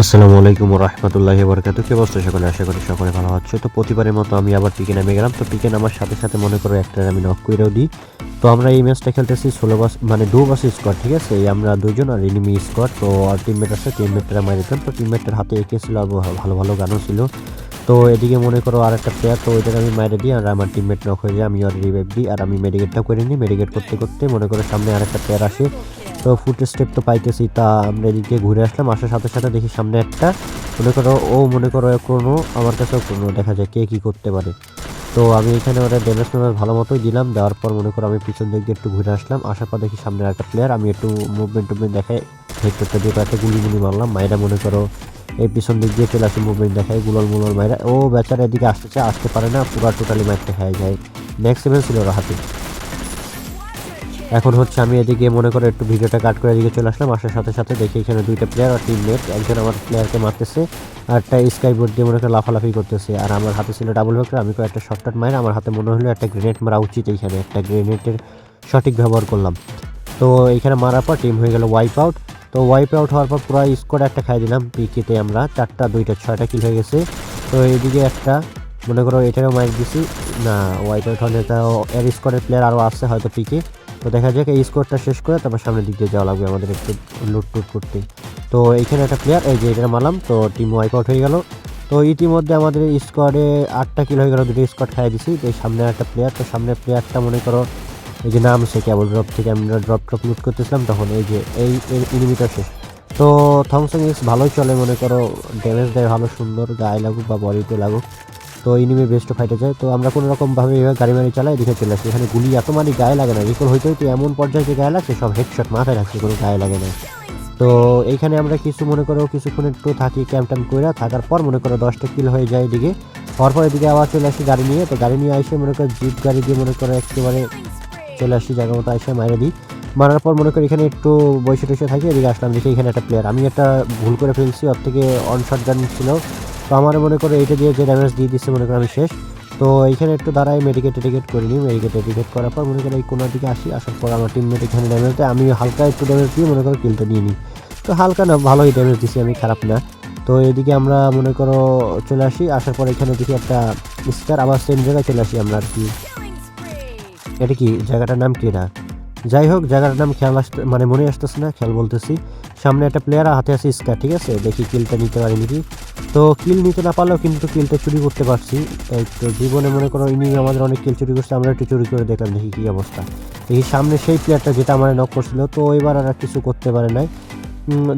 আসসালামু আলাইকুম রহমতুল্লাহি বরকাতু কি অবস্থা সকলে? আশা করি সকলে ভালো হচ্ছে তো প্রতিবারের মতো আমি আবার পিকে নামে গেলাম। তো পিকে নামার সাথে সাথে মনে করো একটা আমি নক করেও দিই। তো আমরা এই ম্যাচটা খেলতেছি ষোলো বাস মানে দু বাস স্কোয়াড ঠিক আছে? আমরা দুজন আর এনিমি স্কোয়াড তো আর টিমমেট আছে টিমমেটরা মারি দিতাম তো টিমমেটের হাতে একে ছিল আর ভালো ভালো গানও ছিল। তো এদিকে মনে করো আর একটা প্লেয়ার তো ওইটাকে আমি মাইরে দিই আর আমার টিমমেট নক হয়ে যায়। আমি আর রিভাইভ দিই আর আমি মেডিকেটটাও করে নিই। মেডিকেট করতে করতে মনে করো সামনে আর একটা প্লেয়ার আসে। তো ফুট স্টেপ তো পাইতেছি। তা আমরা এদিকে ঘুরে আসলাম, আসার সাথে সাথে দেখি সামনে একটা, মনে করো, ও মনে করো কোনো আমার কাছেও কোনো, দেখা যায় কে কী করতে পারে। তো আমি এখানে ওরা ড্যামেজ ম্যামেজ ভালো মতোই দিলাম, দেওয়ার পর মনে করো আমি পিছন দিক দিয়ে একটু ঘুরে আসলাম, আসার পর দেখি সামনে একটা প্লেয়ার আমি একটু মুভমেন্ট টুভমেন্ট দেখাই হেক্টরটা দিয়ে কয়েকটা গুলি গুলি মারলাম, মায়েরা মনে করো এই পিছন দিক দিয়ে চলে আসে মুভমেন্ট দেখায়, গুলল মুলল মায়েরা, ও বেচারা এদিকে আসতেছে, আসতে পারে না, পুরা টোটালি মাইরটা খেয়ে যায়। নেক্সট ইভেন্ট ছিল ওরা হাতে। এখন হচ্ছে আমি এদিকে মনে করে একটু ভিডিওটা কাট করে এদিকে চলে আসলাম। আসার সাথে সাথে দেখি এখানে দুইটা প্লেয়ার আর টিমমেট একজন আমার প্লেয়ারকে মারতেছে আর একটা স্কাই বোর্ড দিয়ে মনে করে লাফালাফি করতেছে। আর আমার হাতে ছিল ডাবল ভেক্টর আমি কয়েকটা শর্টকাট মায়ের আমার হাতে মনে হলো একটা গ্রেনেড মারা উচিত এইখানে, একটা গ্রেনেডের সঠিক ব্যবহার করলাম। তো এইখানে মারার পর টিম হয়ে গেল ওয়াইপ আউট তো ওয়াইপ আউট হওয়ার পর পুরো স্কোয়াড একটা খাই দিলাম পিকেতে আমরা। চারটা, দুইটা, ছয়টা কিল হয়ে গেছে। তো এইদিকে একটা, মনে করো এটারও মাইক দিছি। না ওয়াইপ আউট হলে তাও এর স্কোয়াডের প্লেয়ার আরও আসছে হয়তো পিকে তো দেখা যাক এই স্কোরটা শেষ করে তারপর সামনের দিক দিয়ে যাওয়া লাগবে আমাদের একটু লুট টুট করতে। তো এইখানে একটা প্লেয়ার এই যে এটা মারলাম, তো টিম ওয়াইপ আউট হয়ে গেল। তো ইতিমধ্যে আমাদের স্কোয়াডে আটটা কিল হয়ে গেল, দুটো স্কোয়াড খাইয়ে দিছি। তো এই সামনে একটা প্লেয়ার তো সামনের প্লেয়ারটা মনে করো, এই যে নাম সে কেবল ড্রপ থেকে আমরা ড্রপ ট্রপ লুট করতেছিলাম, তখন এই যে এই ইনিমিটা শেষ। তো থমসং এক্স ভালোই চলে, মনে করো ড্যামেজ দেয়, ভালো, সুন্দর, গায়ে লাগুক বা বডিতে লাগুক। তো ইনিমি বেস্ট ফাইটে যায় তো আমরা কোনো রকমভাবে এভাবে গাড়ি মারি চালাই দেখে চলে আসি এখানে গুলি এত মানে গায়ে লাগে না। রিকল হইতে হইতে এমন পর্যায়ে যে গায়ে লাগছে, সব হেডশট মাথায় রাখছে, কোনো গায়ে লাগে না। তো এইখানে আমরা কিছু মনে করো, কিছুক্ষণ একটু থাকি ক্যাম্প ট্যাম্প করে থাকার পর মনে করো দশটা কিল হয়ে যায় এদিকে। হওয়ার পর এদিকে আবার চলে আসি গাড়ি নিয়ে। তো গাড়ি নিয়ে আসে মনে করো জিপ গাড়ি দিয়ে মনে করো একেবারে চলে আসি, জায়গা মতো আসে মাইরে দিই। মারার পর মনে করি এখানে একটু বসে টসে থাকি, এদিকে আসলাম দেখি এখানে একটা প্লেয়ার আমি একটা ভুল করে ফেলছি, ওর থেকে অন শট গান ছিল। তো আমার মনে করো এইটা দিয়ে যে ড্যামেজ দিয়ে দিচ্ছে, মনে করো আমি শেষ। তো এইখানে একটু দাঁড়াই মেডিকেট টেডিকেট করে নিই। মেডিকেট টেডিকেট করার পর মনে করো এই কোনার দিকে আসি, আসার পর আমার টিমমেট এখানে ড্যামেজ দেয়। আমি হালকা একটু ড্যামেজ দিয়ে মনে করো কিলটা নিয়ে নিই। তো হালকা না, ভালোই ড্যামেজ দিছি, আমি খারাপ না। তো এদিকে আমরা মনে করো চলে আসি, আসার পর এখানে দেখি একটা স্টার আবার সেম জায়গায় চলে আসি আমরা আর কি। এটা কি? জায়গাটার নাম কি এটা? যাই হোক, জায়গাটার নাম খেয়াল আসতে মানে মনে আসতেছে না, খেয়াল বলতেছি। সামনে একটা প্লেয়ার হাতে আছে স্কার ঠিক আছে? দেখি কিলটা নিতে পারি নাকি? তো কিল নিতে না পারলেও কিন্তু কিলটা চুরি করতে পারছি। তো জীবনে মনে করো ইনি আমাদের অনেক কিল চুরি করছে, আমরা একটু চুরি করে দেখলাম, দেখি কী অবস্থা। দেখি সামনে সেই প্লেয়ারটা যেটা আমার নক করছিল, তো এবার আর কিছু করতে পারে নাই।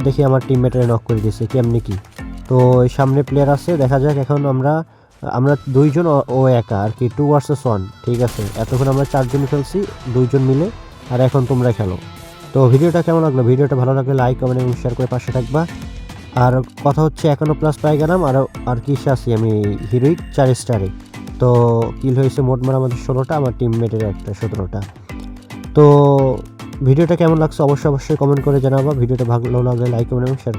দেখি আমার টিমমেটের নক করে দিয়েছে, কেমনি কি? তো এই সামনে প্লেয়ার আছে, দেখা যাক এখন আমরা আমরা দুইজন ও- একা, আর কি টু ভার্সেস ওয়ান ঠিক আছে? এতক্ষণ আমরা চারজন খেলছি, দুইজন মিলে, আর এখন তোমরা খেলো। তো ভিডিওটা কেমন লাগল? ভিডিওটা ভালো লাগলে লাইক কমেন্ট এবং শেয়ার করে পাশে থাকবা। আর কথা হচ্ছে এখনও প্লাস পাই গেলাম, আর আর কিসে আছি আমি? হিরোইক চার স্টারে। তো কিল হয়েছে মোট মোট আমাদের ষোলোটা, আমার টিমমেটের একটা সতেরোটা। তো ভিডিওটা কেমন লাগছে? অবশ্যই অবশ্যই কমেন্ট করে জানাবা। ভিডিওটা ভালো লাগলে লাইক কমেন্ট এবং শেয়ার